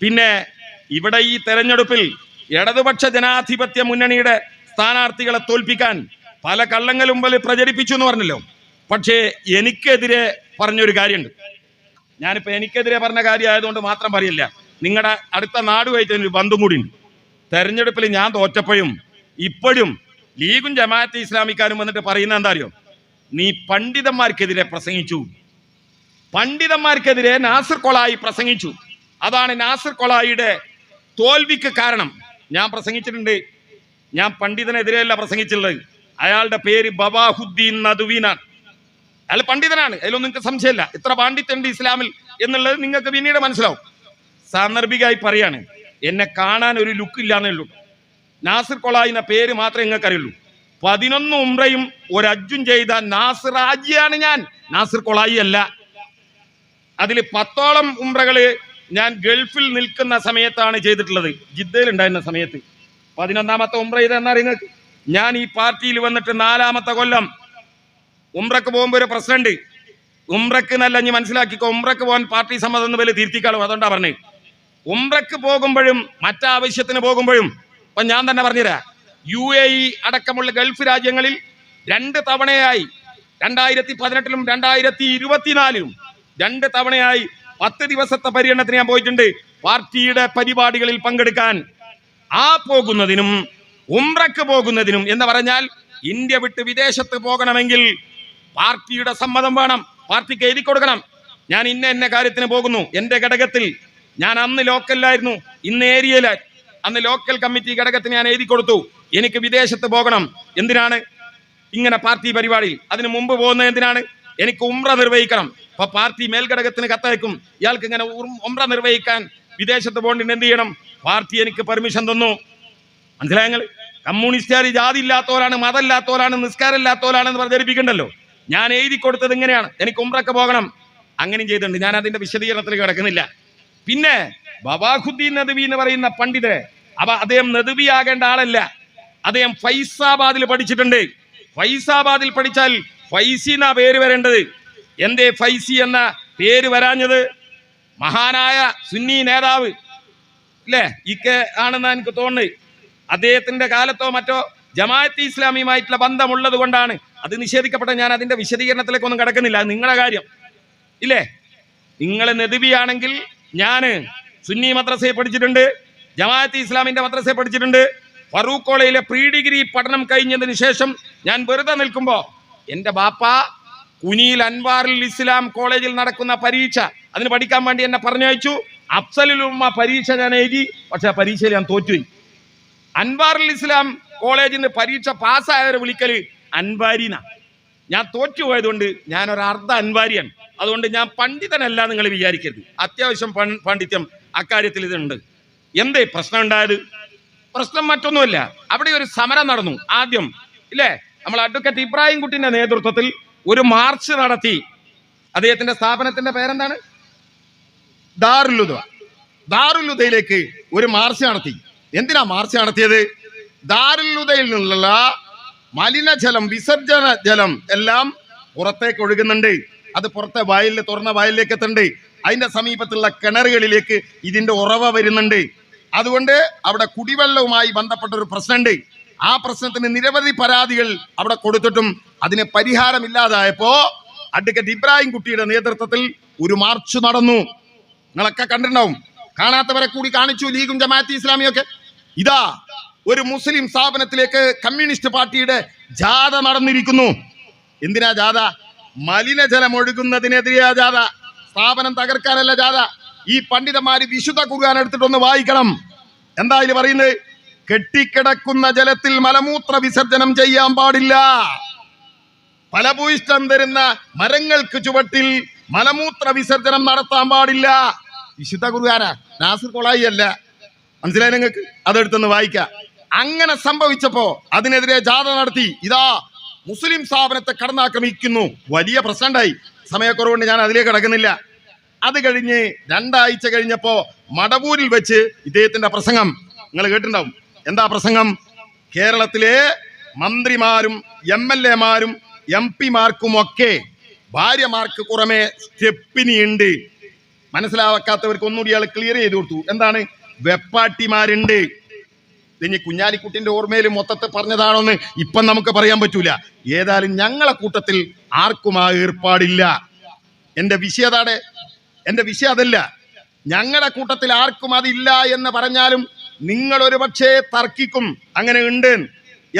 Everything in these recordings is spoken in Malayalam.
പിന്നെ ഇവിടെ ഈ തെരഞ്ഞെടുപ്പിൽ ഇടതുപക്ഷ ജനാധിപത്യ മുന്നണിയുടെ സ്ഥാനാർത്ഥികളെ തോൽപ്പിക്കാൻ പല കള്ളങ്ങളും വലിയ പ്രചരിപ്പിച്ചു എന്ന് പറഞ്ഞല്ലോ. പക്ഷേ എനിക്കെതിരെ പറഞ്ഞൊരു കാര്യമുണ്ട്. ഞാനിപ്പോൾ എനിക്കെതിരെ പറഞ്ഞ കാര്യമായതുകൊണ്ട് മാത്രം പറയില്ല. നിങ്ങളുടെ അടുത്ത നാടുമായിട്ട് ഒരു ബന്ധം കൂടി ഉണ്ട്. തെരഞ്ഞെടുപ്പിൽ ഞാൻ തോറ്റപ്പോഴും ഇപ്പോഴും ലീഗും ജമാഅത്ത് ഇസ്ലാമിക്കാരും വന്നിട്ട് പറയുന്ന എന്താ അറിയോ? നീ പണ്ഡിതന്മാർക്കെതിരെ പ്രസംഗിച്ചു. പണ്ഡിതന്മാർക്കെതിരെ നാസർ കൊളായി പ്രസംഗിച്ചു. അതാണ് നാസർ കൊളായിയുടെ തോൽവിക്ക് കാരണം. ഞാൻ പ്രസംഗിച്ചിട്ടുണ്ട്. ഞാൻ പണ്ഡിതനെതിരെയല്ല പ്രസംഗിച്ചിട്ടുള്ളത്. അയാളുടെ പേര് ബബാഹുദ്ദീൻ നദുവീനാണ്. അയാൾ പണ്ഡിതനാണ്. അതിലൊന്നും നിങ്ങൾക്ക് സംശയമില്ല. ഇത്ര പാണ്ഡിത്യണ്ട് ഇസ്ലാമിൽ എന്നുള്ളത് നിങ്ങൾക്ക് പിന്നീട് മനസ്സിലാവും. സാന്ദർഭികമായി പറയാണ്. എന്നെ കാണാൻ ഒരു ലുക്ക് ഇല്ലാന്നേ ഉള്ളൂ. നാസിർ കൊളായിന പേര് മാത്രമേ നിങ്ങൾക്ക് അറിയുള്ളൂ. പതിനൊന്ന് ഉംറയും ഒരു ചെയ്ത നാസിർ ആജിയാണ് ഞാൻ. നാസിർ കൊളായി അല്ല. അതിൽ പത്തോളം ഉംറകൾ ഞാൻ ഗൾഫിൽ നിൽക്കുന്ന സമയത്താണ് ചെയ്തിട്ടുള്ളത്. ജിദ്ദയിൽ ഉണ്ടായിരുന്ന സമയത്ത്. പതിനൊന്നാമത്തെ ഉംറ ഇതെന്നാ നിങ്ങൾക്ക് ഞാൻ ഈ പാർട്ടിയിൽ വന്നിട്ട് നാലാമത്തെ കൊല്ലം ഉംറക്ക് പോകുമ്പോൾ ഒരു പ്രശ്നമുണ്ട്. ഉംറക്ക് നല്ല ഇനി മനസ്സിലാക്കിക്കോ ഉംറക്ക് പോകാൻ പാർട്ടി സമ്മതം വലിയ തിരുത്തിക്കാളും. അതുകൊണ്ടാ പറഞ്ഞത് ഉംറക്ക് പോകുമ്പോഴും മറ്റാവശ്യത്തിന് പോകുമ്പോഴും ഇപ്പൊ ഞാൻ തന്നെ പറഞ്ഞുതരാം. യു എ ഇ അടക്കമുള്ള ഗൾഫ് രാജ്യങ്ങളിൽ രണ്ട് തവണയായി രണ്ടായിരത്തി പതിനെട്ടിലും രണ്ടായിരത്തി ഇരുപത്തിനാലിലും രണ്ട് തവണയായി പത്ത് ദിവസത്തെ പര്യടനത്തിന് ഞാൻ പോയിട്ടുണ്ട്. പാർട്ടിയുടെ പരിപാടികളിൽ പങ്കെടുക്കാൻ ആ പോകുന്നതിനും ഉംറക്ക് പോകുന്നതിനും എന്ന് പറഞ്ഞാൽ ഇന്ത്യ വിട്ട് വിദേശത്ത് പോകണമെങ്കിൽ പാർട്ടിയുടെ സമ്മതം വേണം. പാർട്ടിക്ക് എഴുതി കൊടുക്കണം. ഞാൻ ഇന്ന എന്ന കാര്യത്തിന് പോകുന്നു. എന്റെ ഘടകത്തിൽ ഞാൻ അന്ന് ലോക്കലിലായിരുന്നു ഇന്ന് ഏരിയയിലായി അന്ന് ലോക്കൽ കമ്മിറ്റി ഘടകത്തിന് ഞാൻ എഴുതി കൊടുത്തു. എനിക്ക് വിദേശത്ത് പോകണം. എന്തിനാണ്? ഇങ്ങനെ പാർട്ടി പരിപാടിയിൽ. അതിന് മുമ്പ് പോകുന്നത് എന്തിനാണ്? എനിക്ക് ഉംറ നിർവഹിക്കണം. അപ്പൊ പാർട്ടി മേൽഘടകത്തിന് കത്തയക്കും. ഇയാൾക്ക് ഇങ്ങനെ ഒമ്ര നിർവഹിക്കാൻ വിദേശത്ത് പോകേണ്ടി എന്ത് ചെയ്യണം? പാർട്ടി എനിക്ക് പെർമിഷൻ തന്നു. മനസ്സിലായങ്ങൾ കമ്മ്യൂണിസ്റ്റുകാർ ജാതി ഇല്ലാത്തവരാണ് മതമില്ലാത്തവരാണ് നിസ്കാരമില്ലാത്തവരാണെന്ന് പ്രചരിപ്പിക്കണ്ടല്ലോ ഞാൻ എഴുതി കൊടുത്തത് ഇങ്ങനെയാണ്. എനിക്ക് ഉമ്രൊക്കെ പോകണം. അങ്ങനെയും ചെയ്തിട്ടുണ്ട്. ഞാൻ അതിന്റെ വിശദീകരണത്തിൽ കിടക്കുന്നില്ല. പിന്നെ ബവാഹുദ്ദീൻ നദവി എന്ന് പറയുന്ന പണ്ഡിതരെ അവ അദ്ദേഹം നദവി ആകേണ്ട ആളല്ല. അദ്ദേഹം ഫൈസാബാദിൽ പഠിച്ചിട്ടുണ്ട്. ഫൈസാബാദിൽ പഠിച്ചാൽ ഫൈസി പേര് വരേണ്ടത്. എന്തേ ഫൈസി എന്ന പേര് വരാഞ്ഞത്? മഹാനായ സുന്നി നേതാവ്. അല്ലേ ഇക്കെ ആണെന്ന് എനിക്ക് തോന്നുന്നത്. അദ്ദേഹത്തിന്റെ കാലത്തോ മറ്റോ ജമാഅത്ത് ഇസ്ലാമിയുമായിട്ടുള്ള ബന്ധമുള്ളത് കൊണ്ടാണ് അത് നിഷേധിക്കപ്പെട്ട ഞാൻ അതിന്റെ വിശദീകരണത്തിലേക്കൊന്നും കിടക്കുന്നില്ല. അത് നിങ്ങളുടെ കാര്യം. ഇല്ലേ? നിങ്ങൾ നെതുബിയാണെങ്കിൽ ഞാൻ സുന്നി മദ്രസയെ പഠിച്ചിട്ടുണ്ട് ജമാഅത്ത് ഇസ്ലാമിന്റെ മദ്രസയെ പഠിച്ചിട്ടുണ്ട്. ഫറൂഖ് കോളേജിലെ പ്രീ ഡിഗ്രി പഠനം കഴിഞ്ഞതിന് ശേഷം ഞാൻ വെറുതെ നിൽക്കുമ്പോൾ എന്റെ ബാപ്പ കുനിയിൽ അൻവാറിൽ ഇസ്ലാം കോളേജിൽ നടക്കുന്ന പരീക്ഷ. അതിന് പഠിക്കാൻ വേണ്ടി എന്നെ പറഞ്ഞയച്ചു. അഫ്സലിലുമ്മ പരീക്ഷ ഞാൻ എഴുതി. പക്ഷെ ആ പരീക്ഷയിൽ ഞാൻ തോറ്റുപോയി. അൻവാറിൽ ഇസ്ലാം കോളേജിൽ നിന്ന് പരീക്ഷ പാസ്സായവരെ വിളിക്കൽ അൻവാരിന. ഞാൻ തോറ്റുപോയതുകൊണ്ട് ഞാൻ ഒരു അർദ്ധ അൻവാരിയാണ്. അതുകൊണ്ട് ഞാൻ പണ്ഡിതനല്ല നിങ്ങൾ വിചാരിക്കരുത്. അത്യാവശ്യം പാണ്ഡിത്യം അക്കാര്യത്തിൽ ഇതുണ്ട്. എന്തേ പ്രശ്നം ഉണ്ടായത്? പ്രശ്നം മറ്റൊന്നുമല്ല. അവിടെ ഒരു സമരം നടന്നു. ആദ്യം ഇല്ലേ? നമ്മൾ അഡ്വക്കേറ്റ് ഇബ്രാഹിം കുട്ടിന്റെ നേതൃത്വത്തിൽ ഒരു മാർച്ച് നടത്തി. അദ്ദേഹത്തിന്റെ സ്ഥാപനത്തിന്റെ പേരെന്താണ്? ദാറുലുദ. ദാറുലുദയിലേക്ക് ഒരു മാർച്ച് നടത്തി. എന്തിനാ മാർച്ച് നടത്തിയത്? ദാറുലുദയിൽ നിന്നുള്ള മലിനജലം വിസർജന ജലം എല്ലാം പുറത്തേക്ക് ഒഴുകുന്നുണ്ട്. അത് പുറത്തെ വയലിൽ തുറന്ന വയലിലേക്ക് എത്തുന്നുണ്ട് അതിന്റെ സമീപത്തുള്ള കിണറുകളിലേക്ക് ഇതിന്റെ ഉറവ വരുന്നുണ്ട്. അതുകൊണ്ട് അവിടെ കുടിവെള്ളവുമായി ബന്ധപ്പെട്ട ഒരു പ്രശ്നമുണ്ട്. ആ പ്രശ്നത്തിന് നിരവധി പരാതികൾ അവിടെ കൊടുത്തിട്ടും അതിന് പരിഹാരമില്ലാതായപ്പോ അഡ്വക്കേറ്റ് ഇബ്രാഹിം കുട്ടിയുടെ നേതൃത്വത്തിൽ ഒരു മാർച്ച് നടന്നു. നിങ്ങളൊക്കെ കണ്ടിട്ടുണ്ടാവും. കാണാത്തവരെ കൂടി കാണിച്ചു ലീഗും ജമാഅത്തി ഇസ്ലാമിയൊക്കെ. ഇതാ ഒരു മുസ്ലിം സ്ഥാപനത്തിലേക്ക് കമ്മ്യൂണിസ്റ്റ് പാർട്ടിയുടെ ജാഥ നടന്നിരിക്കുന്നു. എന്തിനാ ജാഥ? മലിനജലം ഒഴുകുന്നതിനെതിരെയാ ജാഥ. സ്ഥാപനം തകർക്കാനല്ല ജാഥ. ഈ പണ്ഡിതന്മാര് വിശുദ്ധ കുറുകാൻ എടുത്തിട്ടൊന്ന് വായിക്കണം. എന്താ ഇതിൽ പറയുന്നത്? കെട്ടിക്കിടക്കുന്ന ജലത്തിൽ മലമൂത്ര വിസർജനം ചെയ്യാൻ പാടില്ല. ഫലഭൂയിഷ്ടം തരുന്ന മരങ്ങൾക്ക് ചുവട്ടിൽ മലമൂത്ര വിസർജനം നടത്താൻ പാടില്ല. വിശുദ്ധ കുർബാന നാസിർ കൊളായി അല്ല. മനസ്സിലായി നിങ്ങൾക്ക്? അതെടുത്തൊന്ന് വായിക്കാം. അങ്ങനെ സംഭവിച്ചപ്പോ അതിനെതിരെ ജാഥ നടത്തി. ഇതാ മുസ്ലിം സ്ഥാപനത്തെ കടന്നാക്രമിക്കുന്നു. വലിയ പ്രശ്നമുണ്ടായി. സമയക്കുറവുകൊണ്ട് ഞാൻ അതിലേക്ക് കിടക്കുന്നില്ല. അത് കഴിഞ്ഞ് രണ്ടാഴ്ച കഴിഞ്ഞപ്പോ മടവൂരിൽ വെച്ച് ഇദ്ദേഹത്തിന്റെ പ്രസംഗം നിങ്ങൾ കേട്ടിട്ടുണ്ടാവും. എന്താ പ്രസംഗം? കേരളത്തിലെ മന്ത്രിമാരും എം എൽ എമാരും എം പിമാർക്കുമൊക്കെ ഭാര്യമാർക്ക് പുറമെ സ്റ്റെപ്പിനി ഉണ്ട് മനസ്സിലാവാക്കാത്തവർക്ക് ഒന്നുകൂടി ഇയാൾ ക്ലിയർ ചെയ്ത് കൊടുത്തു. എന്താണ്? വെപ്പാട്ടിമാരുണ്ട്. ഇനി കുഞ്ഞാലിക്കുട്ടിന്റെ ഓർമ്മയിൽ മൊത്തത്തെ പറഞ്ഞതാണോന്ന് ഇപ്പം നമുക്ക് പറയാൻ പറ്റൂല. ഏതായാലും ഞങ്ങളെ കൂട്ടത്തിൽ ആർക്കും ആ ഏർപ്പാടില്ല. എന്റെ വിഷയതാടെ എന്റെ വിഷയം അതല്ല. ഞങ്ങളുടെ കൂട്ടത്തിൽ ആർക്കും അതില്ല എന്ന് പറഞ്ഞാലും നിങ്ങൾ ഒരു പക്ഷേ തർക്കിക്കും അങ്ങനെ ഉണ്ട്.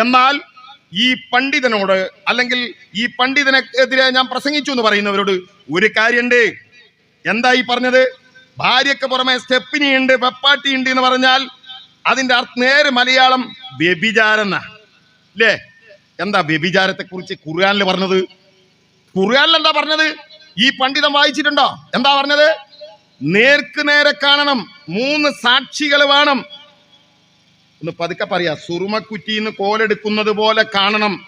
എന്നാൽ ഈ പണ്ഡിതനോട് അല്ലെങ്കിൽ ഈ പണ്ഡിതനെതിരെ ഞാൻ പ്രസംഗിച്ചു എന്ന് പറയുന്നവരോട് ഒരു കാര്യമുണ്ട്. എന്താ ഈ പറഞ്ഞത്? ഭാര്യക്ക് പുറമെ സ്റ്റെപ്പിനി ഉണ്ട് വെപ്പാട്ടി ഉണ്ട് എന്ന് പറഞ്ഞാൽ അതിന്റെ അർത്ഥ നേരെ മലയാളം വ്യഭിചാരം അല്ലേ എന്താ വ്യഭിചാരത്തെ കുറിച്ച് ഖുർആാനിൽ പറഞ്ഞത്? ഖുർആാനിൽ എന്താ പറഞ്ഞത്? ഈ പണ്ഡിതം വായിച്ചിട്ടുണ്ടോ? എന്താ പറഞ്ഞത്? നേർക്ക് നേരെ കാണണം മൂന്ന് സാക്ഷികൾ വേണം. ഒന്ന് പതുക്കെ പറയാ സുറുമക്കുറ്റിന്ന് കോലെടുക്കുന്നത് പോലെ കാണണം.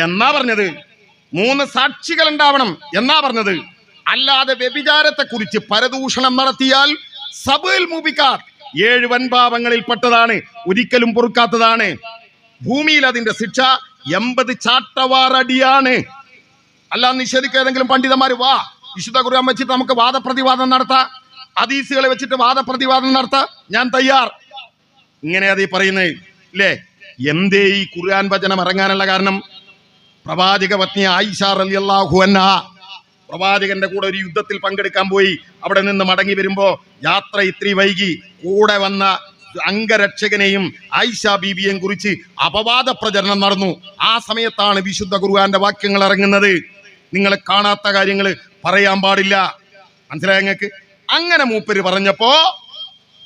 എന്നാ പറഞ്ഞത്? മൂന്ന് സാക്ഷികൾ ഉണ്ടാവണം എന്നാ പറഞ്ഞത്? അല്ലാതെ വ്യഭിചാരത്തെ കുറിച്ച് പരദൂഷണം നടത്തിയാൽ സബേൽ മൂപിക്കാർ ഏഴ് വൻപാപങ്ങളിൽ പെട്ടതാണ് ഒരിക്കലും പൊറുക്കാത്തതാണ്. ഭൂമിയിൽ അതിന്റെ ശിക്ഷ എൺപത് ചാട്ടവാറടിയാണ്. അല്ല നിഷേധിക്കുക ഏതെങ്കിലും പണ്ഡിതന്മാർ വാ. വിശുദ്ധ ഖുർആൻ വെച്ചിട്ട് നമുക്ക് വാദപ്രതിവാദം നടത്താം. ഹദീസുകളെ വെച്ചിട്ട് വാദപ്രതിവാദം നടത്താം. ഞാൻ തയ്യാർ. ഇങ്ങനെ അത് ഈ പറയുന്നത് ഇല്ലേ എന്തേ ഈ ഖുർആൻ വചനം ഇറങ്ങാനുള്ള കാരണം? പ്രവാചക പത്നി ആയിഷ റളിയല്ലാഹു അൻഹ പ്രവാചകന്റെ കൂടെ ഒരു യുദ്ധത്തിൽ പങ്കെടുക്കാൻ പോയി. അവിടെ നിന്ന് മടങ്ങി വരുമ്പോ യാത്ര ഇത്രയും വൈകി. കൂടെ വന്ന അംഗരക്ഷകനെയും ആയിഷ ബീബിയെയും കുറിച്ച് അപവാദ പ്രചരണം നടന്നു. ആ സമയത്താണ് വിശുദ്ധ ഖുർആന്റെ വാക്യങ്ങൾ ഇറങ്ങുന്നത്. നിങ്ങൾ കാണാത്ത കാര്യങ്ങൾ പറയാൻ പാടില്ല. മനസ്സിലായ നിങ്ങൾക്ക്? അങ്ങനെ മൂപ്പര് പറഞ്ഞപ്പോ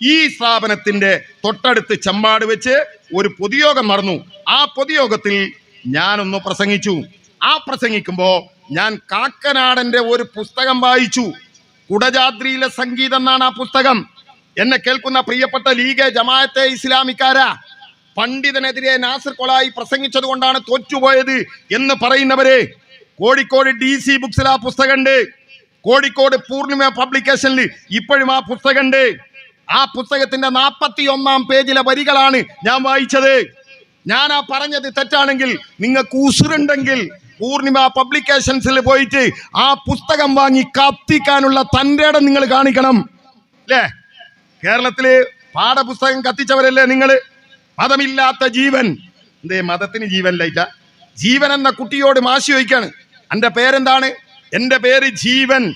ഈ സ്ഥാപനത്തിന്റെ തൊട്ടടുത്ത് ചമ്പാട് വെച്ച് ഒരു പൊതുയോഗം നടന്നു. ആ പൊതുയോഗത്തിൽ ഞാനൊന്ന് പ്രസംഗിച്ചു. ആ പ്രസംഗിക്കുമ്പോൾ ഞാൻ കാക്കനാടന്റെ ഒരു പുസ്തകം വായിച്ചു. കുടജാദ്രിയിലെ സംഗീതം എന്നാണ് ആ പുസ്തകം. എന്നെ കേൾക്കുന്ന പ്രിയപ്പെട്ട ലീഗ് ജമാഅത്തെ ഇസ്ലാമിക്കാരാ പണ്ഡിതനെതിരെ നാസർ കൊളായി പ്രസംഗിച്ചത് കൊണ്ടാണ് തോറ്റുപോയത് എന്ന് പറയുന്നവരെ കോഴിക്കോട് ഡി സി ബുക്സിൽ ആ പുസ്തകമുണ്ട്. കോഴിക്കോട് പൂർണിമ പബ്ലിക്കേഷനിൽ ഇപ്പോഴും ആ പുസ്തകമുണ്ട്. ആ പുസ്തകത്തിന്റെ നാൽപ്പത്തി ഒന്നാം പേജിലെ വരികളാണ് ഞാൻ വായിച്ചത്. ഞാൻ ആ പറഞ്ഞത് തെറ്റാണെങ്കിൽ നിങ്ങൾക്ക് ഉസുറുണ്ടെങ്കിൽ പൂർണിമ പബ്ലിക്കേഷൻസിൽ പോയിട്ട് ആ പുസ്തകം വാങ്ങി കത്തിക്കാനുള്ള തന്റെ ഇടം നിങ്ങൾ കാണിക്കണം. അല്ലേ? കേരളത്തിൽ പാഠപുസ്തകം കത്തിച്ചവരല്ലേ നിങ്ങൾ മതമില്ലാത്ത ജീവൻ. എന്തേ മതത്തിന് ജീവൻ ലൈറ്റ ജീവൻ എന്ന കുട്ടിയോട് മാശി ചോദിക്കാണ്. എന്റെ പേരെന്താണ്? എന്റെ പേര് ജീവൻ.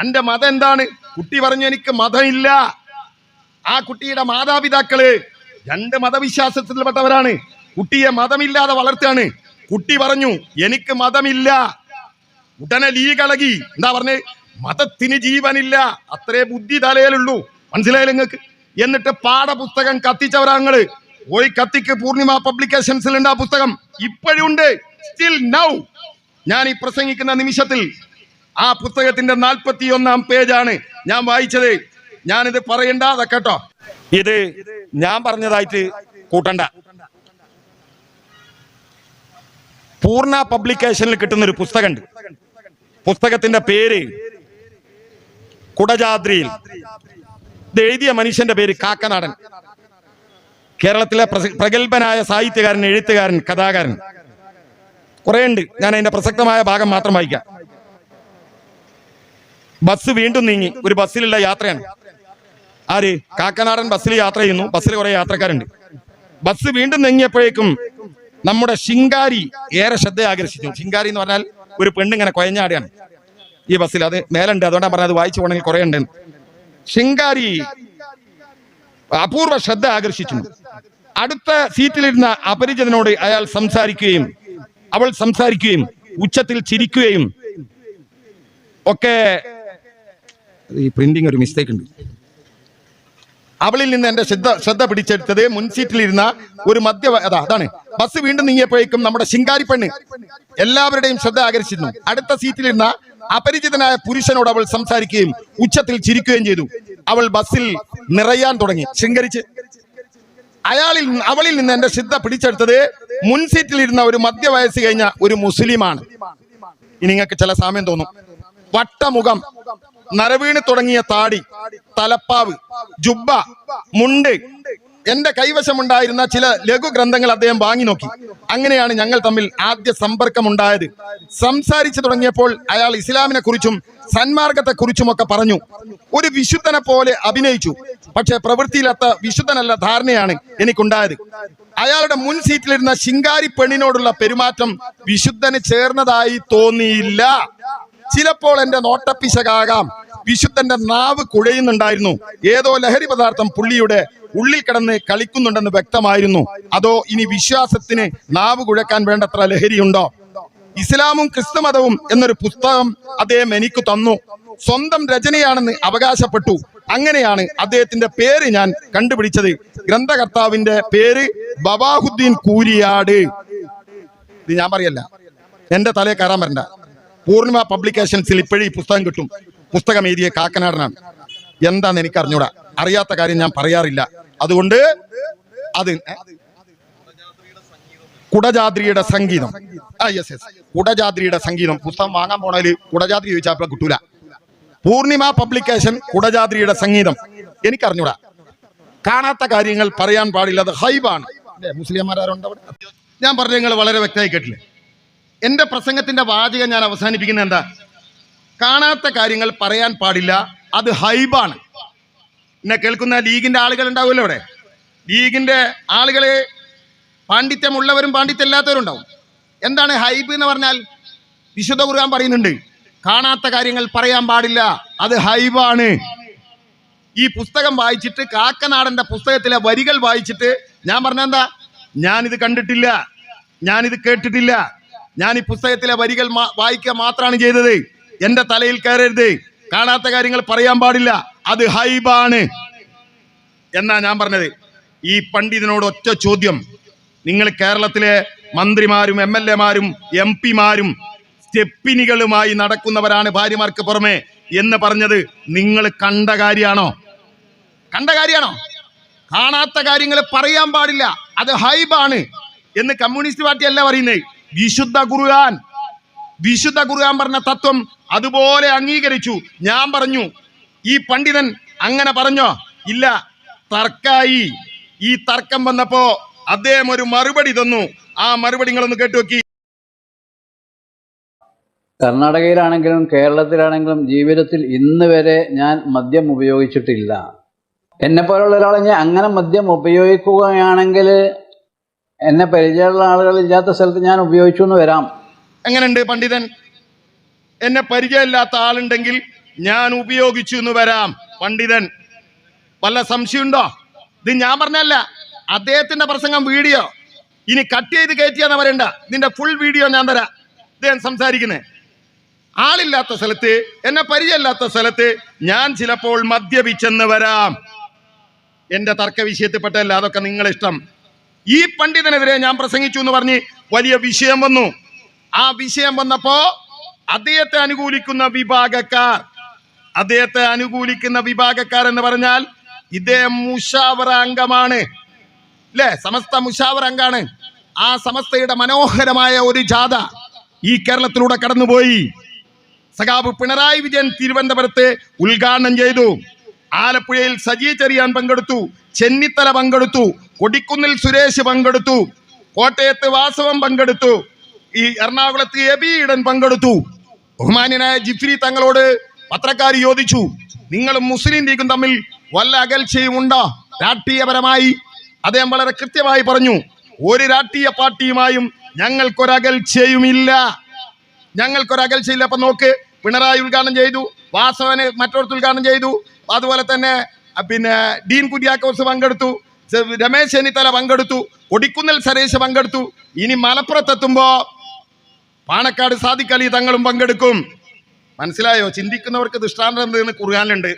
എന്റെ മതം എന്താണ്? കുട്ടി പറഞ്ഞു എനിക്ക് മതമില്ല. ആ കുട്ടിയുടെ മാതാപിതാക്കൾ രണ്ട് മതവിശ്വാസത്തിൽപ്പെട്ടവരാണ്. കുട്ടിയെ മതമില്ലാതെ വളർത്തുകയാണ്. കുട്ടി പറഞ്ഞു എനിക്ക് മതമില്ല. ഉടനെ ലീഗളകി എന്താ പറഞ്ഞ്? മതത്തിന് ജീവനില്ല. അത്രേ ബുദ്ധി തലയിലുള്ളൂ. മനസ്സിലായില്ല നിങ്ങൾക്ക്? എന്നിട്ട് പാഠപുസ്തകം കത്തിച്ചവരാങ്ങൾ പോയി കത്തിക്ക് പൂർണിമ പബ്ലിക്കേഷൻസിൽ ഉണ്ട് ആ പുസ്തകം. ഇപ്പോഴും ഉണ്ട് സ്റ്റിൽ നൗ ഞാൻ ഈ പ്രസംഗിക്കുന്ന നിമിഷത്തിൽ ആ പുസ്തകത്തിന്റെ നാൽപ്പത്തി ഒന്നാം പേജാണ് ഞാൻ വായിച്ചത്. ഞാനിത് പറയണ്ട കേട്ടോ ഇത് ഞാൻ പറഞ്ഞതായിട്ട് കൂട്ടണ്ട. പൂർണ പബ്ലിക്കേഷനിൽ കിട്ടുന്ന ഒരു പുസ്തകമുണ്ട്. പുസ്തകത്തിന്റെ പേര് കുടജാദ്രിയിൽ. എഴുതിയ മനുഷ്യന്റെ പേര് കാക്കനാടൻ. കേരളത്തിലെ പ്രഗത്ഭനായ സാഹിത്യകാരൻ എഴുത്തുകാരൻ കഥാകാരൻ. കുറെ ഉണ്ട്. ഞാൻ അതിന്റെ പ്രസക്തമായ ഭാഗം മാത്രം വായിക്കാം. ബസ് വീണ്ടും നീങ്ങി. ഒരു ബസ്സിലുള്ള യാത്രയാണ്. ആര്? കാക്കനാടൻ ബസ്സിൽ യാത്ര ചെയ്യുന്നു. ബസ്സിൽ കുറെ യാത്രക്കാരുണ്ട്. ബസ് വീണ്ടും നീങ്ങിയപ്പോഴേക്കും നമ്മുടെ ശിങ്കാരി ഏറെ ശ്രദ്ധ ആകർഷിച്ചു. ശിങ്കാരി എന്ന് പറഞ്ഞാൽ ഒരു പെണ്ണിങ്ങനെ കൊയഞ്ഞാടിയാണ് ഈ ബസ്സിൽ. അത് മേലുണ്ട്. അതുകൊണ്ടാണ് പറഞ്ഞത് വായിച്ചു പോകണമെങ്കിൽ കുറെ ഉണ്ട് ശിങ്കാരി അപൂർവ ശ്രദ്ധ ആകർഷിച്ചു. അടുത്ത സീറ്റിലിരുന്ന അപരിചിതനോട് അയാൾ സംസാരിക്കുകയും അവൾ സംസാരിക്കുകയും ഉച്ചത്തിൽ ചിരിക്കുകയും ഒക്കെ ഈ പ്രിന്റിംഗ് ഒരു മിസ്റ്റേക്ക് ഉണ്ട്. അവളിൽ നിന്ന് എന്റെ ശ്രദ്ധ ശ്രദ്ധ പിടിച്ചെടുത്തത് മുൻസീറ്റിലിരുന്ന ഒരു മദ്യ അതാ അതാണ്. ബസ് വീണ്ടും നീങ്ങിയപ്പോഴേക്കും നമ്മുടെ ശിങ്കാരി പെണ്ണ് എല്ലാവരുടെയും ശ്രദ്ധ ആകർഷിക്കുന്നു അടുത്ത സീറ്റിലിരുന്ന അപരിചിതനായ പുരുഷനോട് അവൾ സംസാരിക്കുകയും ഉച്ചത്തിൽ ചിരിക്കുകയും ചെയ്തു. അവൾ ബസ്സിൽ നിറയാൻ തുടങ്ങി. ശൃംഗരിച്ച്. അയാളിൽ അവളിൽ നിന്ന് എന്റെ ശ്രദ്ധ പിടിച്ചെടുത്തത് മുൻസീറ്റിൽ ഇരുന്ന ഒരു മധ്യവയസ്സ് കഴിഞ്ഞ ഒരു മുസ്ലിമാണ്. ഇനി നിങ്ങൾക്ക് ചില സാമ്യം തോന്നും. വട്ടമുഖം. നരവീണ് തുടങ്ങിയ താടി തലപ്പാവ് ജുബ്ബ മുണ്ട് എന്റെ കൈവശമുണ്ടായിരുന്ന ചില ലഘു ഗ്രന്ഥങ്ങൾ അദ്ദേഹം വാങ്ങി നോക്കി. അങ്ങനെയാണ് ഞങ്ങൾ തമ്മിൽ ആദ്യ സമ്പർക്കമുണ്ടായത്. സംസാരിച്ചു തുടങ്ങിയപ്പോൾ അയാൾ ഇസ്ലാമിനെ കുറിച്ചും സന്മാർഗത്തെ കുറിച്ചുമൊക്കെ പറഞ്ഞു. ഒരു വിശുദ്ധനെ പോലെ അഭിനയിച്ചു. പക്ഷെ പ്രവൃത്തിയിലത്ത വിശുദ്ധനല്ല ധാരണയാണ് എനിക്കുണ്ടായത്. അയാളുടെ മുൻ സീറ്റിലിരുന്ന ശിങ്കാരി പെണ്ണിനോടുള്ള പെരുമാറ്റം വിശുദ്ധന് ചേർന്നതായി തോന്നിയില്ല. ചിലപ്പോൾ എന്റെ നോട്ടപ്പിശകാകാം. വിശുദ്ധന്റെ നാവ് കുഴയുന്നുണ്ടായിരുന്നു. ഏതോ ലഹരി പദാർത്ഥം പുള്ളിയുടെ ഉള്ളിൽ കിടന്ന് കളിക്കുന്നുണ്ടെന്ന് വ്യക്തമായിരുന്നു. അതോ ഇനി വിശ്വാസത്തിന് നാവ് കുഴക്കാൻ വേണ്ടത്ര ലഹരിയുണ്ടോ? ഇസ്ലാമും ക്രിസ്തുമതവും എന്നൊരു പുസ്തകം അദ്ദേഹം എനിക്ക് തന്നു. സ്വന്തം രചനയാണെന്ന് അവകാശപ്പെട്ടു. അങ്ങനെയാണ് അദ്ദേഹത്തിന്റെ പേര് ഞാൻ കണ്ടുപിടിച്ചത്. ഗ്രന്ഥകർത്താവിന്റെ പേര് ബബാഹുദ്ദീൻ കൂരിയാട്. ഇത് ഞാൻ പറയല്ല. എന്റെ തലയെ കയറാൻ വരണ്ട. പൂർണിമ പബ്ലിക്കേഷൻസിൽ ഇപ്പോഴും ഈ പുസ്തകം കിട്ടും. പുസ്തകം എഴുതിയ കാക്കനാടനാണ്. എന്താന്ന് എനിക്ക് അറിഞ്ഞൂടാ അറിയാത്ത കാര്യം ഞാൻ പറയാറില്ല. അതുകൊണ്ട് അത് കുടജാദ്രിയുടെ സംഗീതം. ആ യെസ് യെസ് കുടജാദ്രിയുടെ സംഗീതം. പുസ്തകം വാങ്ങാൻ പോണേൽ കുടജാദ്രി ചോദിച്ചാൽ കിട്ടൂല. പൂർണിമ പബ്ലിക്കേഷൻ കുടജാദ്രിയുടെ സംഗീതം. എനിക്കറിഞ്ഞൂടാ. കാണാത്ത കാര്യങ്ങൾ പറയാൻ പാടില്ല അത് ഹൈബാണ്. മുസ്ലിംമാരാരുണ്ട് അവിടെ? ഞാൻ പറഞ്ഞ നിങ്ങൾ വളരെ വ്യക്തമായി കേട്ടില്ലേ? എന്റെ പ്രസംഗത്തിന്റെ വാചകം ഞാൻ അവസാനിപ്പിക്കുന്നത് എന്താ? കാണാത്ത കാര്യങ്ങൾ പറയാൻ പാടില്ല. അത് ഹൈബാണ്. എന്നെ കേൾക്കുന്ന ലീഗിന്റെ ആളുകൾ ഉണ്ടാവുമല്ലോ ഇവിടെ ലീഗിന്റെ ആളുകളെ പാണ്ഡിത്യമുള്ളവരും പാണ്ഡിത്യമില്ലാത്തവരും ഉണ്ടാവും എന്താണ് ഹൈബ് എന്ന് പറഞ്ഞാൽ? വിശുദ്ധ ഖുർആൻ പറയുന്നുണ്ട് കാണാത്ത കാര്യങ്ങൾ പറയാൻ പാടില്ല. അത് ഹൈബാണ്. ഈ പുസ്തകം വായിച്ചിട്ട് കാക്കനാടന്റെ പുസ്തകത്തിലെ വരികൾ വായിച്ചിട്ട് ഞാൻ പറഞ്ഞ എന്താ? ഞാനിത് കണ്ടിട്ടില്ല. ഞാനിത് കേട്ടിട്ടില്ല. ഞാൻ ഈ പുസ്തകത്തിലെ വരികൾ വായിക്കുക മാത്രമാണ് ചെയ്തത്. എന്റെ തലയിൽ കയറരുത്. കാണാത്ത കാര്യങ്ങൾ പറയാൻ പാടില്ല. അത് ഹൈബാണ്. എന്നാ ഞാൻ പറഞ്ഞത്. ഈ പണ്ഡിതനോട് ഒറ്റ ചോദ്യം. നിങ്ങൾ കേരളത്തിലെ മന്ത്രിമാരും എം എൽ എമാരും എം പിമാരും സ്റ്റെപ്പിനികളുമായി നടക്കുന്നവരാണ് ഭാര്യമാർക്ക് പുറമെ എന്ന് പറഞ്ഞത് നിങ്ങൾ കണ്ട കാര്യാണോ കണ്ട കാര്യാണോ കാണാത്ത കാര്യങ്ങൾ പറയാൻ പാടില്ല. അത് ഹൈബാണ് എന്ന് കമ്മ്യൂണിസ്റ്റ് പാർട്ടി അല്ല പറയുന്നത്. വിശുദ്ധ ഖുർആൻ. വിശുദ്ധ ഖുർആൻ പറഞ്ഞ തത്വം അതുപോലെ അംഗീകരിച്ചു. ഞാൻ പറഞ്ഞു ഈ പണ്ഡിതൻ അങ്ങനെ പറഞ്ഞോ? ഇല്ല. തർക്കായി. ഈ തർക്കം വന്നപ്പോ അദ്ദേഹം ഒരു മറുപടി തന്നു. ആ മറുപടി നിങ്ങളൊന്ന് കേട്ടു നോക്കി കർണാടകയിലാണെങ്കിലും കേരളത്തിലാണെങ്കിലും ജീവിതത്തിൽ ഇന്ന് വരെ ഞാൻ മദ്യം ഉപയോഗിച്ചിട്ടില്ല. എന്നെ പോലുള്ള ഒരാളെ ഞാൻ അങ്ങനെ മദ്യം ഉപയോഗിക്കുകയാണെങ്കിൽ എന്നെ പരിചയമുള്ള ആളുകൾ ഇല്ലാത്ത സ്ഥലത്ത് ഞാൻ ഉപയോഗിച്ചു എന്ന് വരാം. എങ്ങനെയുണ്ട് പണ്ഡിതൻ? എന്നെ പരിചയമില്ലാത്ത ആളുണ്ടെങ്കിൽ ഞാൻ ഉപയോഗിച്ചു എന്ന് വരാം പണ്ഡിതൻ. വല്ല സംശയമുണ്ടോ? ഇത് ഞാൻ പറഞ്ഞല്ല അദ്ദേഹത്തിന്റെ പ്രസംഗം വീഡിയോ. ഇനി കട്ട് ചെയ്ത് കയറ്റിയാന്ന് പറയണ്ട. ഇതിന്റെ ഫുൾ വീഡിയോ ഞാൻ തരാം. ഇദ്ദേഹം സംസാരിക്കുന്നത് ആളില്ലാത്ത സ്ഥലത്ത് എന്നെ പരിചയമില്ലാത്ത സ്ഥലത്ത് ഞാൻ ചിലപ്പോൾ മദ്യപിച്ചെന്ന് വരാം. എന്റെ തർക്ക വിഷയത്തിൽപ്പെട്ടല്ല അതൊക്കെ നിങ്ങളെ ഇഷ്ടം ഈ പണ്ഡിതനെതിരെ ഞാൻ പ്രസംഗിച്ചു എന്ന് പറഞ്ഞ് വലിയ വിഷയം വന്നു. ആ വിഷയം വന്നപ്പോ അദ്ദേഹത്തെ അനുകൂലിക്കുന്ന വിഭാഗക്കാർ. അദ്ദേഹത്തെ അനുകൂലിക്കുന്ന വിഭാഗക്കാർ എന്ന് പറഞ്ഞാൽ ഇദ്ദേഹം മുഷാവറ അംഗമാണ്. അല്ലേ സമസ്ത മുഷാവർ അംഗാണ്. ആ സമസ്തയുടെ മനോഹരമായ ഒരു ജാഥ ഈ കേരളത്തിലൂടെ കടന്നുപോയി. സഖാബ് പിണറായി വിജയൻ തിരുവനന്തപുരത്ത് ഉദ്ഘാടനം ചെയ്തു. ആലപ്പുഴയിൽ സജി ചെറിയാൻ പങ്കെടുത്തു. ചെന്നിത്തല പങ്കെടുത്തു. കൊടിക്കുന്നിൽ സുരേഷ് പങ്കെടുത്തു. കോട്ടയത്ത് വാസവം പങ്കെടുത്തു. ഈ എറണാകുളത്ത് എബി പങ്കെടുത്തു. ബഹുമാന്യനായ ജിഫ്രി തങ്ങളോട് പത്രക്കാർ ചോദിച്ചു നിങ്ങളും മുസ്ലിം ലീഗും തമ്മിൽ വല്ല അകൽച്ചയും ഉണ്ടോ? രാഷ്ട്രീയപരമായി അദ്ദേഹം വളരെ കൃത്യമായി പറഞ്ഞു ഒരു രാഷ്ട്രീയ പാർട്ടിയുമായും ഞങ്ങൾക്കൊരകൽച്ചയുമില്ല. ഞങ്ങൾക്കൊരകൽച്ചയില്ല. അപ്പൊ നോക്ക് പിണറായി ഉദ്ഘാടനം ചെയ്തു വാസവന് മറ്റൊരിടത്ത് ഉദ്ഘാടനം ചെയ്തു. അതുപോലെ തന്നെ പിന്നെ ഡീൻ കുര്യാക്കോസ് പങ്കെടുത്തു രമേശ് ചെന്നിത്തല പങ്കെടുത്തു കൊടിക്കുന്നിൽ സരേഷ് പങ്കെടുത്തു. ഇനി മലപ്പുറത്തെത്തുമ്പോ പാണക്കാട് സാദിഖ് അലി തങ്ങളും പങ്കെടുക്കും. മനസ്സിലായോ? ചിന്തിക്കുന്നവർക്ക് ദൃഷ്ടാന്തം എന്ന് കുറുകാനുണ്ട്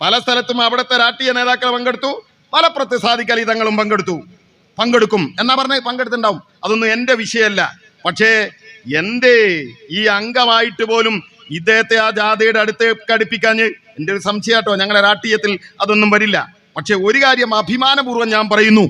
പല സ്ഥലത്തും അവിടുത്തെ രാഷ്ട്രീയ നേതാക്കൾ പങ്കെടുത്തു. മലപ്പുറത്ത് സാദിഖ് അലി തങ്ങളും പങ്കെടുത്തു. പങ്കെടുക്കും. എന്നാ പറഞ്ഞ? പങ്കെടുത്തിണ്ടാവും. അതൊന്നും എന്റെ വിഷയമല്ല. പക്ഷേ എന്തേ ഈ അംഗമായിട്ട് പോലും ഇദ്ദേഹത്തെ ആ ജാഥയുടെ അടുത്തേക്ക് അടുപ്പിക്കാഞ്ഞ് എന്റെ ഒരു സംശയാട്ടോ ഞങ്ങളുടെ രാഷ്ട്രീയത്തിൽ അതൊന്നും വരില്ല. പക്ഷെ ഒരു കാര്യം അഭിമാനപൂർവം ഞാൻ പറയുന്നു.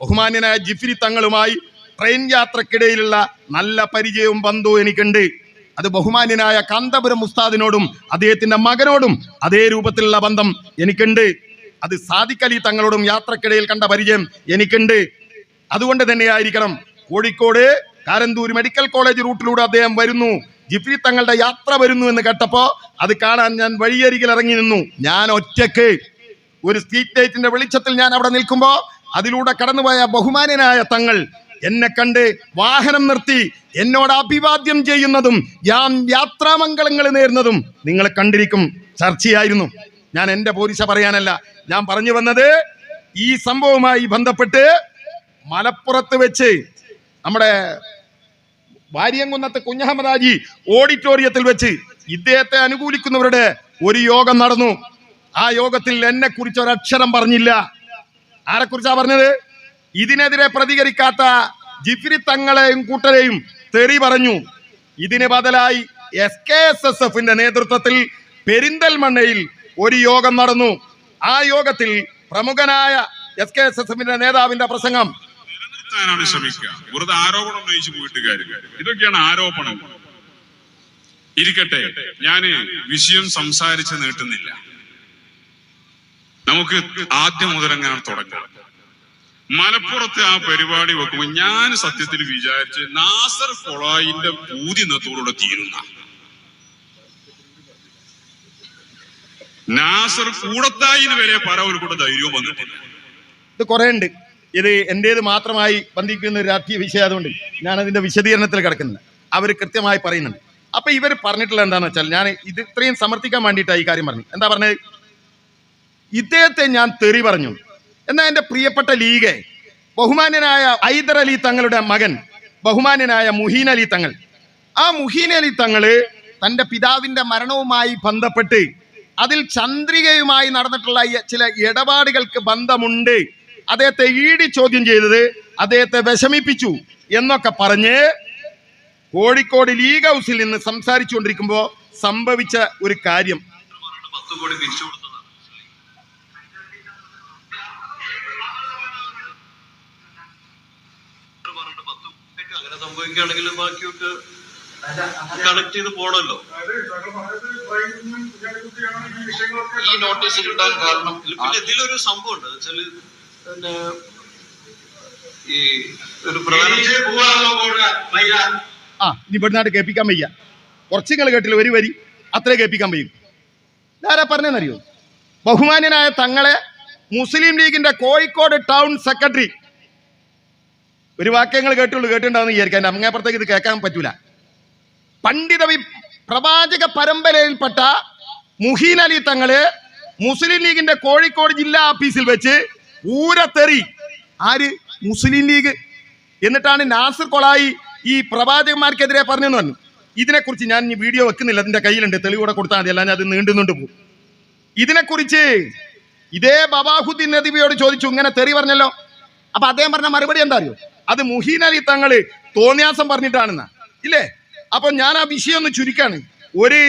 ബഹുമാന്യനായ ജിഫിരി തങ്ങളുമായി ട്രെയിൻ യാത്രക്കിടയിലുള്ള നല്ല പരിചയവും ബന്ധവും എനിക്കുണ്ട്. അത് ബഹുമാന്യനായ കാന്തപുരം മുസ്താദിനോടും അദ്ദേഹത്തിന്റെ മകനോടും അതേ രൂപത്തിലുള്ള ബന്ധം എനിക്കുണ്ട്. അത് സാദിഖലി തങ്ങളോടും യാത്രക്കിടയിൽ കണ്ട പരിചയം എനിക്കുണ്ട്. അതുകൊണ്ട് തന്നെയായിരിക്കണം കോഴിക്കോട് കാരന്തൂർ മെഡിക്കൽ കോളേജ് റൂട്ടിലൂടെ അദ്ദേഹം വരുന്നു. ജിഫ്രി തങ്ങളുടെ യാത്ര വരുന്നു എന്ന് കേട്ടപ്പോ അത് കാണാൻ ഞാൻ വഴിയരികിൽ ഇറങ്ങി നിന്നു. ഞാൻ ഒറ്റയ്ക്ക്. ഒരു സ്ട്രീറ്റ് ലൈറ്റിന്റെ വെളിച്ചത്തിൽ ഞാൻ അവിടെ നിൽക്കുമ്പോൾ അതിലൂടെ കടന്നുപോയ ബഹുമാനനായ തങ്ങൾ എന്നെ കണ്ട് വാഹനം നിർത്തി എന്നോട് അഭിവാദ്യം ചെയ്യുന്നതും ഞാൻ യാത്രാമംഗളങ്ങൾ നേരുന്നതും നിങ്ങൾ കണ്ടിരിക്കും. ചർച്ചയായിരുന്നു. ഞാൻ എന്റെ പോലീസ പറയാനല്ല. ഞാൻ പറഞ്ഞു വന്നത് ഈ സംഭവവുമായി ബന്ധപ്പെട്ട് മലപ്പുറത്ത് വെച്ച് നമ്മുടെ വാര്യംകുന്നത്ത് കുഞ്ഞഹമ്മദാജി ഓഡിറ്റോറിയത്തിൽ വെച്ച് ഇദ്ദേഹത്തെ അനുകൂലിക്കുന്നവരുടെ ഒരു യോഗം നടന്നു. ആ യോഗത്തിൽ എന്നെ കുറിച്ച് ഒരക്ഷരം പറഞ്ഞില്ല. ആരെ കുറിച്ചാ പറഞ്ഞത്? ഇതിനെതിരെ പ്രതികരിക്കാത്ത ജിഫ്രി തങ്ങളെയും കൂട്ടരെയും തെറി പറഞ്ഞു. ഇതിന് ബദലായി എസ് കെ എസ് എസ് എഫിന്റെ നേതൃത്വത്തിൽ പെരിന്തൽമണ്ണയിൽ ഒരു യോഗം നടന്നു. ആ യോഗത്തിൽ പ്രമുഖനായ എസ് കെ എസ് എസ് എഫിന്റെ നേതാവിന്റെ പ്രസംഗം. നിലനിർത്താനാണ് ശ്രമിക്കുക. വെറുതെ ആരോപണം ഉന്നയിച്ചു പോയിട്ട് ഇതൊക്കെയാണ് ആരോപണം. ഇരിക്കട്ടെ ഞാൻ വിഷയം സംസാരിച്ച് നീട്ടുന്നില്ല. നമുക്ക് ആദ്യം മുതൽ അങ്ങനെ തുടങ്ങാം. മലപ്പുറത്ത് ആ പരിപാടി വെക്കുമ്പോൾ ഞാൻ സത്യത്തിൽ വിചാരിച്ച് നാസർ കൊളായിന്റെ പൂതി ഇന്നത്തോടുകൂടെ തീരുന്ന. നാസർ കൂടത്തായിന് വരെ പറ ഒരു കൂടെ ധൈര്യവും വന്നിട്ടില്ല ഇത് കുറെ ഉണ്ട് ഇത് എന്റേത് മാത്രമായി ബന്ധിക്കുന്ന ഒരു രാഷ്ട്രീയ വിഷയം അതുകൊണ്ട് ഞാൻ അതിന്റെ വിശദീകരണത്തിൽ കിടക്കുന്നില്ല അവർ കൃത്യമായി പറയുന്നുണ്ട്. അപ്പൊ ഇവർ പറഞ്ഞിട്ടുള്ള എന്താന്ന് വെച്ചാൽ ഞാൻ ഇത് ഇത്രയും സമർത്ഥിക്കാൻ വേണ്ടിയിട്ടാണ് ഈ കാര്യം പറഞ്ഞത്. എന്താ പറഞ്ഞത്? ഇദ്ദേഹത്തെ ഞാൻ തെറി പറഞ്ഞു. എന്നാൽ എന്റെ പ്രിയപ്പെട്ട ലീഗ് ബഹുമാന്യനായ ഐദർ അലി തങ്ങളുടെ മകൻ ബഹുമാന്യനായ മുഹീൻ അലി തങ്ങൾ. ആ മുഹീൻ അലി തങ്ങൾ തന്റെ പിതാവിന്റെ മരണവുമായി ബന്ധപ്പെട്ട് അതിൽ ചന്ദ്രികയുമായി നടന്നിട്ടുള്ള ചില ഇടപാടുകൾക്ക് ബന്ധമുണ്ട്. അദ്ദേഹത്തെ ഈടി ചോദ്യം ചെയ്തത് അദ്ദേഹത്തെ വിഷമിപ്പിച്ചു എന്നൊക്കെ പറഞ്ഞ് കോഴിക്കോട് ലീഗ് ഹൗസിൽ നിന്ന് സംസാരിച്ചുകൊണ്ടിരിക്കുമ്പോൾ സംഭവിച്ച ഒരു കാര്യം. പത്ത് കോടി സംഭവിക്കുകയാണെങ്കിൽ ബാക്കിയൊക്കെ കണക്ട് ചെയ്ത് പോണല്ലോ. ഈ നോട്ടീസ് കിട്ടാൻ കാരണം. പിന്നെ ഇതിലൊരു സംഭവം ഉണ്ട് വെച്ചാൽ പിന്നെ ഈ ഒരു പ്രധാന ആ ഇനി ഇവിടുന്നാട്ട് കേൾപ്പിക്കാൻ വയ്യ. കുറച്ച് നിങ്ങൾ കേട്ടില്ല വരി വരി അത്രേ കേൾപ്പിക്കാൻ വയ്യും. ഇതാരാ പറഞ്ഞെന്നറിയോ ബഹുമാന്യനായ തങ്ങളെ മുസ്ലിം ലീഗിന്റെ കോഴിക്കോട് ടൗൺ സെക്രട്ടറി ഒരു വാക്യങ്ങൾ കേട്ടുള്ളൂ കേട്ടിട്ടുണ്ടാവുന്ന വിചാരിക്കാൻ അങ്ങേപ്പുറത്തേക്ക് ഇത് കേൾക്കാൻ പറ്റൂല. പണ്ഡിത പ്രവാചക പരമ്പരയിൽപ്പെട്ട മുഹീൻ അലി തങ്ങൾ മുസ്ലിം ലീഗിന്റെ കോഴിക്കോട് ജില്ലാ ഓഫീസിൽ വെച്ച് ഊരത്തെറി. ആര്? മുസ്ലിം ലീഗ്. എന്നിട്ടാണ് നാസർ കൊളായി ഈ പ്രവാചകന്മാർക്കെതിരെ പറഞ്ഞെന്ന് പറഞ്ഞു. ഇതിനെക്കുറിച്ച് ഞാൻ ഈ വീഡിയോ വെക്കുന്നില്ല. അതിന്റെ കയ്യിലുണ്ട്. തെളിവൂടെ കൊടുത്താൽ മതി. അല്ലാതെ അത് നീണ്ടുന്നുണ്ട് നീണ്ടു പോകും. ഇതിനെക്കുറിച്ച് ഇതേ ബബാഹുദ്ദീൻ നദിബിയോട് ചോദിച്ചു. ഇങ്ങനെ തെറി പറഞ്ഞല്ലോ. അപ്പൊ അദ്ദേഹം പറഞ്ഞ മറുപടി എന്താ അറിയോ? അത് മുഹീൻ അലി തങ്ങൾ തോന്നിയാസം പറഞ്ഞിട്ടാണെന്ന. ഇല്ലേ? അപ്പൊ ഞാൻ ആ വിഷയം ഒന്ന് ചുരുക്കാണ്. ഒരു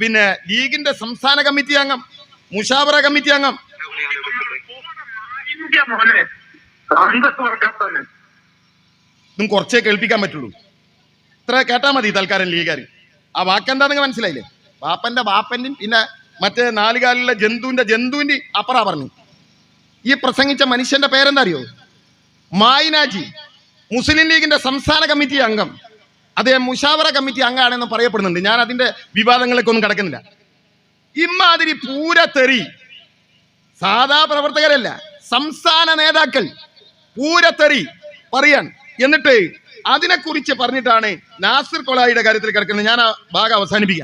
പിന്നെ ലീഗിന്റെ സംസ്ഥാന കമ്മിറ്റി അംഗം മുഷാവറ കമ്മിറ്റി അംഗം. ഇതും കുറച്ചേ കേൾപ്പിക്കാൻ പറ്റുള്ളൂ. ഇത്ര കേട്ടാ മതി തൽക്കാലം ലീഗാർ ആ വാക്കെന്താ നിങ്ങൾ മനസ്സിലായില്ലേ? വാപ്പന്റെ വാപ്പന്റെ പിന്നെ മറ്റേ നാലുകാലിലെ ജന്തുവിന്റെ ജന്തുവിന്റെ അപ്പറ പറഞ്ഞു. ഈ പ്രസംഗിച്ച മനുഷ്യന്റെ പേരെന്താ അറിയോ? മായിനാജി മുസ്ലിം ലീഗിന്റെ സംസ്ഥാന കമ്മിറ്റി അംഗം. അദ്ദേഹം മുഷാവറ കമ്മിറ്റി അംഗമാണെന്ന് പറയപ്പെടുന്നുണ്ട്. ഞാൻ അതിന്റെ വിവാദങ്ങളിലേക്കൊന്നും കിടക്കുന്നില്ല. ഇമാതിരി പൂരത്തെറി സാധാ പ്രവർത്തകരല്ല സംസ്ഥാന നേതാക്കൾ പൂരത്തെറി പറയാൻ. എന്നിട്ട് അതിനെക്കുറിച്ച് പറഞ്ഞിട്ടാണ് നാസിർ കൊളായിയുടെ കാര്യത്തിൽ കിടക്കുന്നത്. ഞാൻ ആ ഭാഗം അവസാനിപ്പിക്കാം.